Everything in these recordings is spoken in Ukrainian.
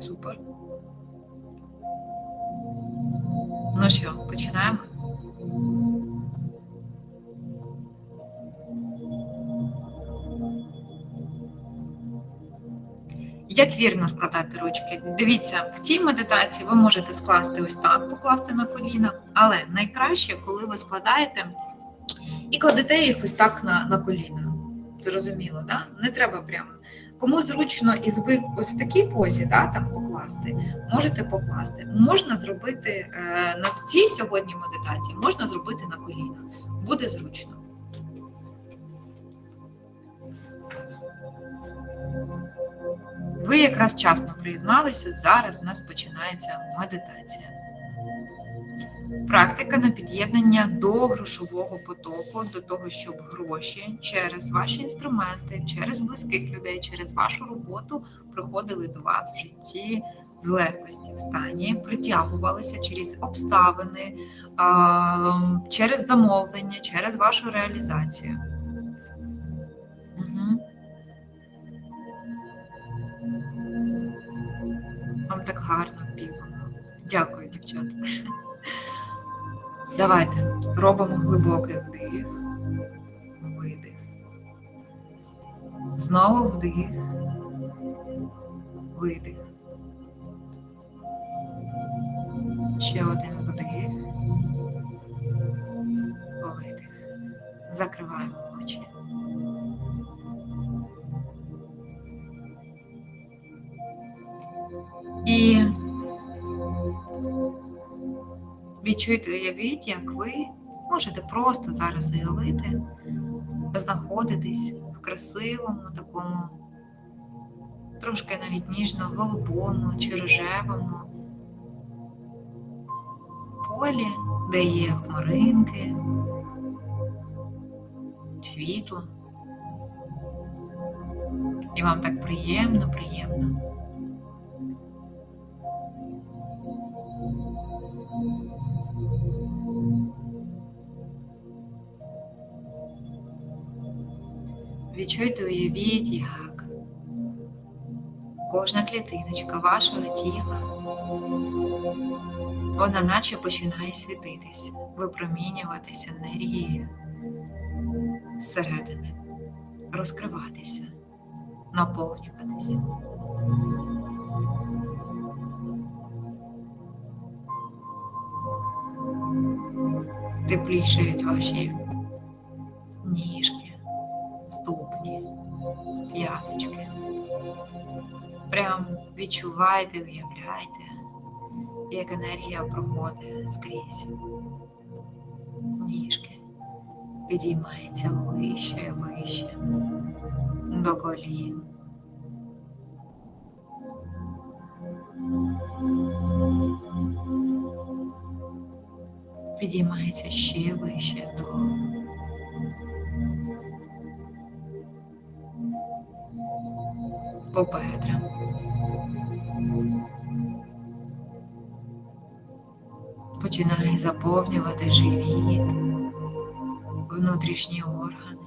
Супер. Ну що, починаємо? Як вірно складати ручки? Дивіться, в цій медитації ви можете скласти ось так, покласти на коліна, але найкраще, коли ви складаєте і кладете їх ось так на на коліна. Зрозуміло, да? Не треба прямо. Кому зручно і звик ось в такій позі, да, там покласти, можете покласти. Можна зробити е, на в цій сьогодні медитації, можна зробити на коліна. Буде зручно. Ви якраз вчасно приєдналися. Зараз у нас починається медитація. Практика на під'єднання до грошового потоку, до того, щоб гроші через ваші інструменти, через близьких людей, через вашу роботу приходили до вас в житті з легкості в стані, притягувалися через обставини, через замовлення, через вашу реалізацію. Вам так гарно впівано. Дякую, дівчата. Давайте робимо глибокий вдих, видих. Знову вдих, видих. Ще один вдих, видих. Закриваємо очі. Відчуйте, уявіть, як ви можете просто зараз уявити, знаходитесь в красивому, такому, трошки навіть ніжно-голубому чи рожевому полі, де є хмаринки, світло. І вам так приємно, приємно. Відчуйте, уявіть, як кожна клітиночка вашого тіла, вона наче починає світитись, випромінюватися енергією зсередини, розкриватися, наповнюватися. Теплішають ваші відчувайте, уявляйте, як енергія проходить скрізь. Ніжки підіймається вище і вище до колін. Підіймається ще вище до по бедрам. Починає заповнювати живіт, внутрішні органи.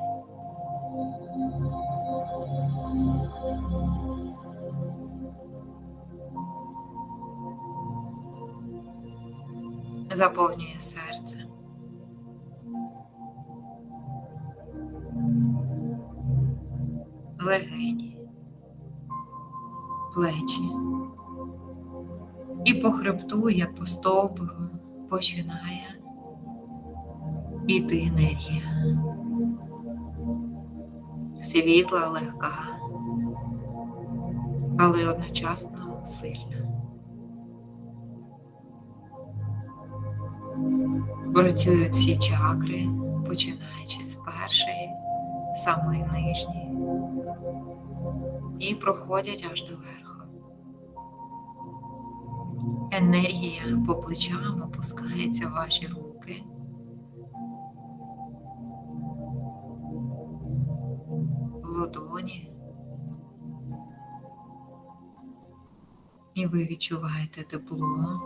Заповнює серце. Легені плечі. І по хребту, як по стовбуру, починає іти енергія. Світла легка, але одночасно сильна. Працюють всі чакри, починаючи з першої, самої нижньої і проходять аж до верху. Енергія по плечам опускається в ваші руки. В Лодоні. І ви відчуваєте тепло.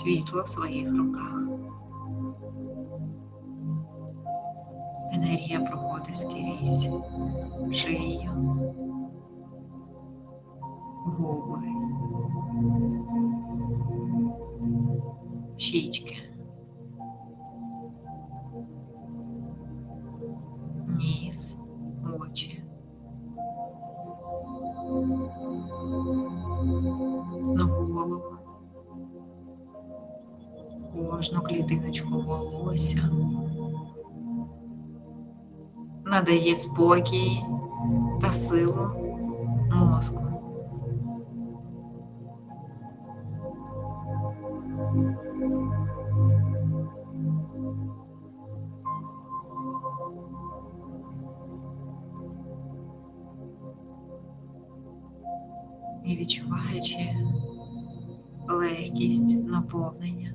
Світло в своїх руках. Енергія проходить скрізь. Шию, губи, щічки, кожну клітиночку волосся, надає спокій та силу мозку. І відчуваючи легкість наповнення,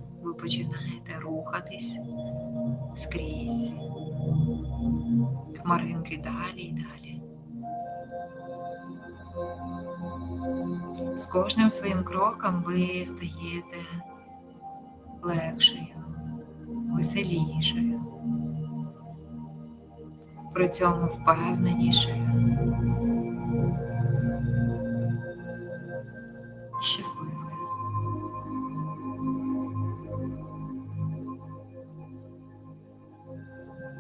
починаєте рухатись скрізь. Хмаринки далі і далі. З кожним своїм кроком ви стаєте легшою, веселішою, при цьому впевненішою.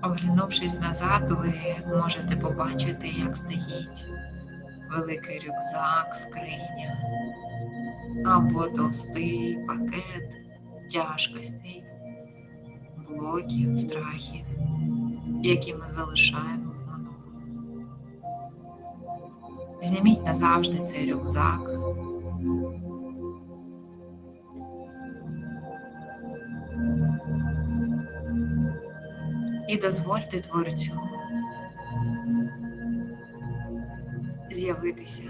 Оглянувшись назад, ви можете побачити, як стоїть великий рюкзак, скриня або товстий пакет тяжкостей, блоків, страхів, які ми залишаємо в минулому. Зніміть назавжди цей рюкзак. І дозвольте творцю з'явитися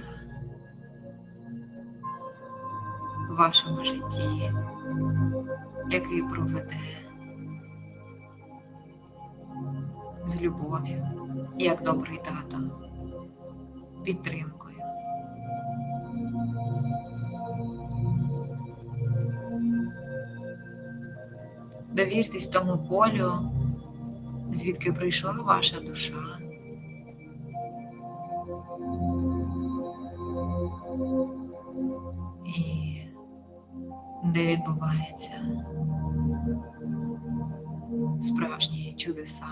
в вашому житті, який проведе з любов'ю, як добрий тато, підтримкою. Довіртесь тому полю, звідки прийшла ваша душа. І де відбуваються справжні чудеса.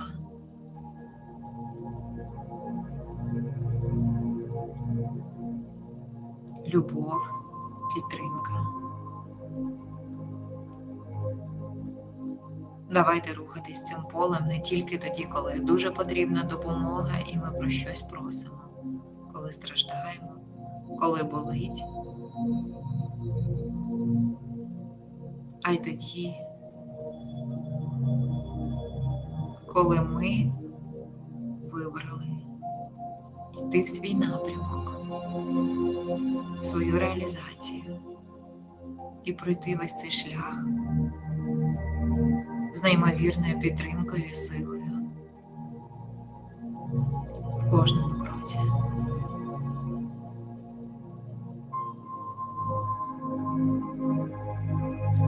Любов, підтримка. Давайте рухатись цим полем не тільки тоді, коли дуже потрібна допомога, і ми про щось просимо, коли страждаємо, коли болить, а й тоді, коли ми вибрали йти в свій напрямок, в свою реалізацію і пройти весь цей шлях з неймовірною підтримкою і силою в кожному кроці.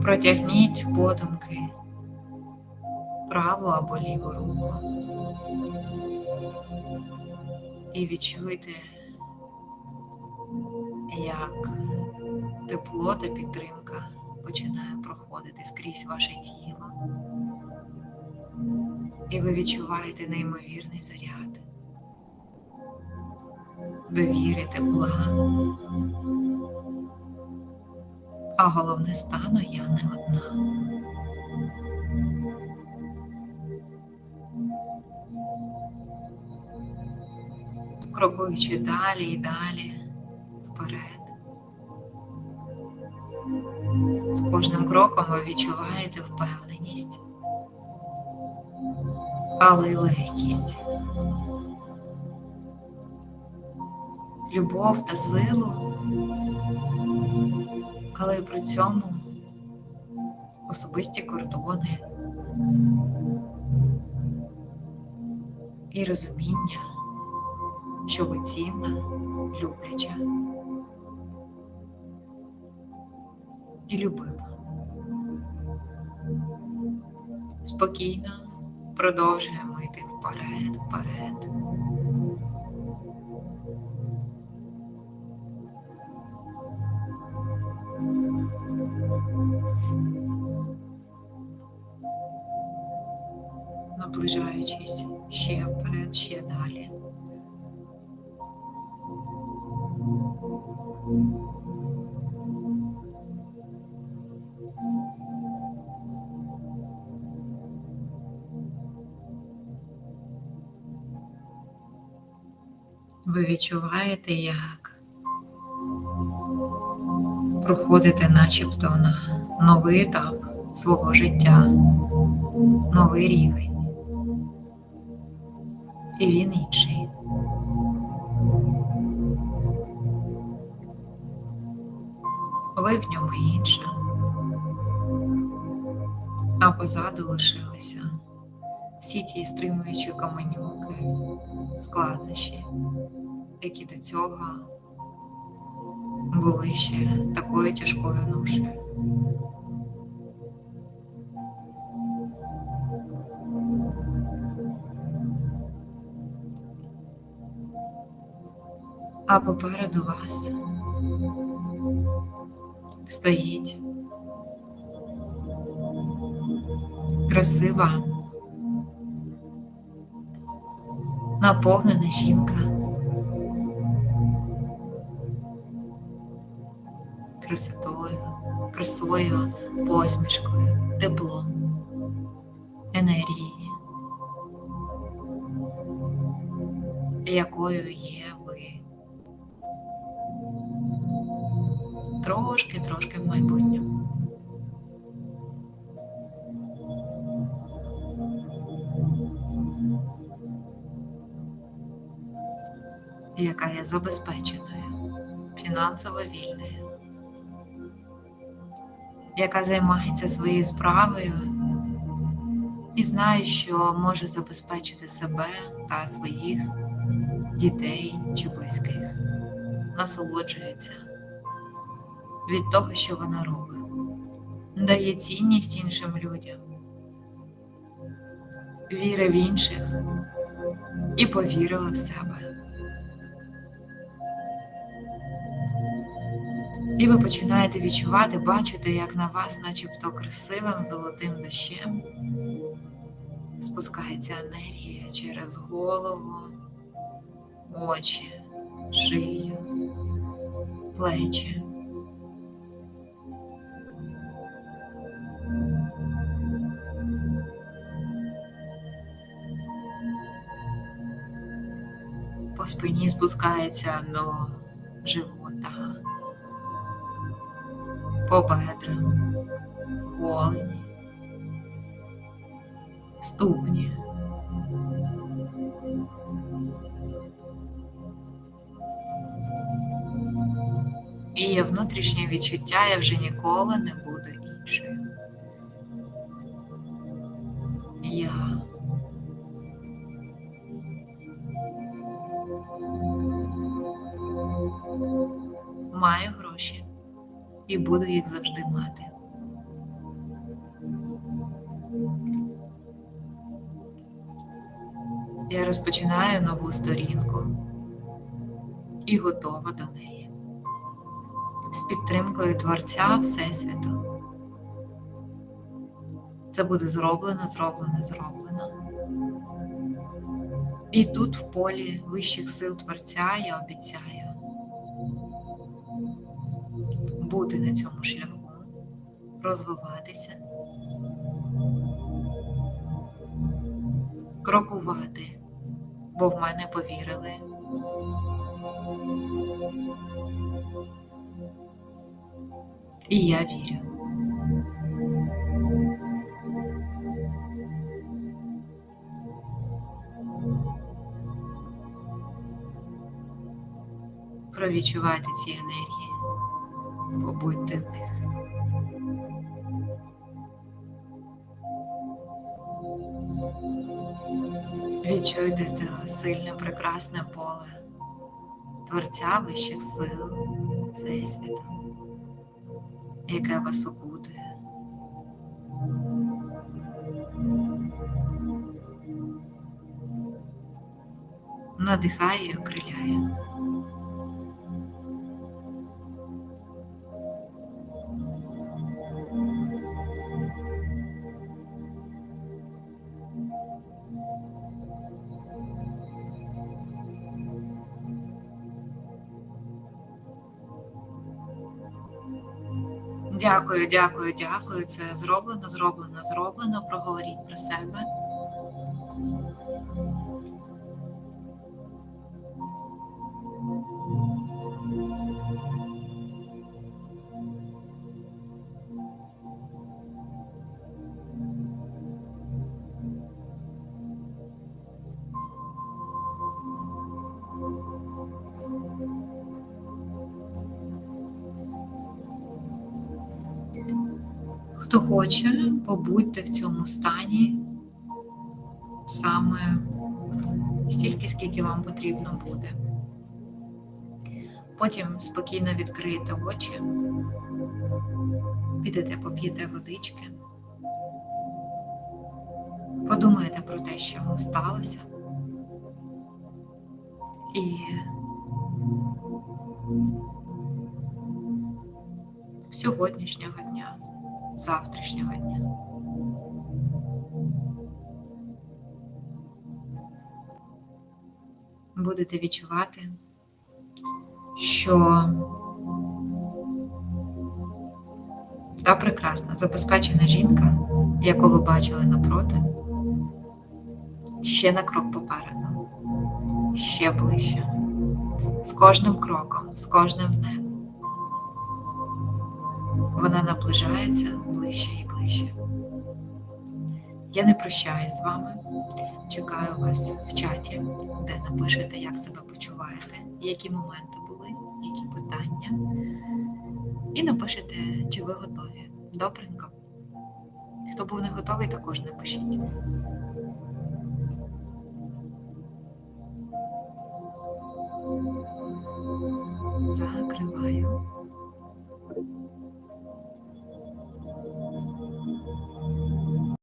Протягніть подумки праву або ліву руку і відчуйте, як тепло та підтримка починає проходити скрізь ваше тіло. І ви відчуваєте неймовірний заряд, довіри, тепла. А головне стану я не одна. Крокуючи далі і далі вперед. З кожним кроком ви відчуваєте впевненість, але й легкість, любов та силу, але й при цьому особисті кордони і розуміння, що ви цінна, любляча і любима. Спокійно продовжуємо йти вперед, вперед. Наближаючись ще вперед, ще далі. Відчуваєте, як проходите начебто на новий етап свого життя, новий рівень. І він інший. Ви в ньому інша, а позаду лишилися всі ті стримуючі каменюки, складнощі, які до цього були ще такою тяжкою ношею. А попереду вас стоїть красива, наповнена жінка. Красотою, красою, посмішкою, теплом, енергією, якою є ви. Трошки-трошки в майбутньому. яка є забезпеченою, фінансово вільною, яка займається своєю справою і знає, що може забезпечити себе та своїх дітей чи близьких, насолоджується від того, що вона робить, дає цінність іншим людям, віри в інших і повірила в себе. І ви починаєте відчувати, бачити, як на вас, начебто красивим золотим дощем, спускається енергія через голову, очі, шию, плечі. По спині спускається до живота по бедрам, голені, ступні. І є внутрішнє відчуття я вже ніколи не буду іншою. Я маю гроші і буду їх завжди мати. Я розпочинаю нову сторінку і готова до неї. З підтримкою Творця Всесвіту. Це буде зроблено, зроблено, зроблено. І тут, в полі вищих сил Творця, я обіцяю бути на цьому шляху, розвиватися, крокувати, бо в мене повірили. І я вірю. Провідчувайте ці енергії, побудьте в них. Відчуйте сильне, прекрасне поле творця вищих сил Всесвіту, яке вас окутує. Надихає і окриляє. Дякую, дякую, дякую. Це зроблено, зроблено, зроблено. Проговоріть про себе. Хто хоче, побудьте в цьому стані саме стільки, скільки вам потрібно буде. Потім спокійно відкриєте очі, підете, поп'єте водички, подумаєте про те, що сталося. І сьогоднішнього завтрашнього дня. Будете відчувати, що та прекрасна забезпечена жінка, яку ви бачили напроти, ще на крок попереду, ще ближче, з кожним кроком, з кожним днем наближається ближче і ближче. Я не прощаюсь з вами. Чекаю вас в чаті, де напишете, як себе почуваєте, які моменти були, які питання. І напишете, чи ви готові. Добренько. Хто був не готовий, також напишіть. Закриваю.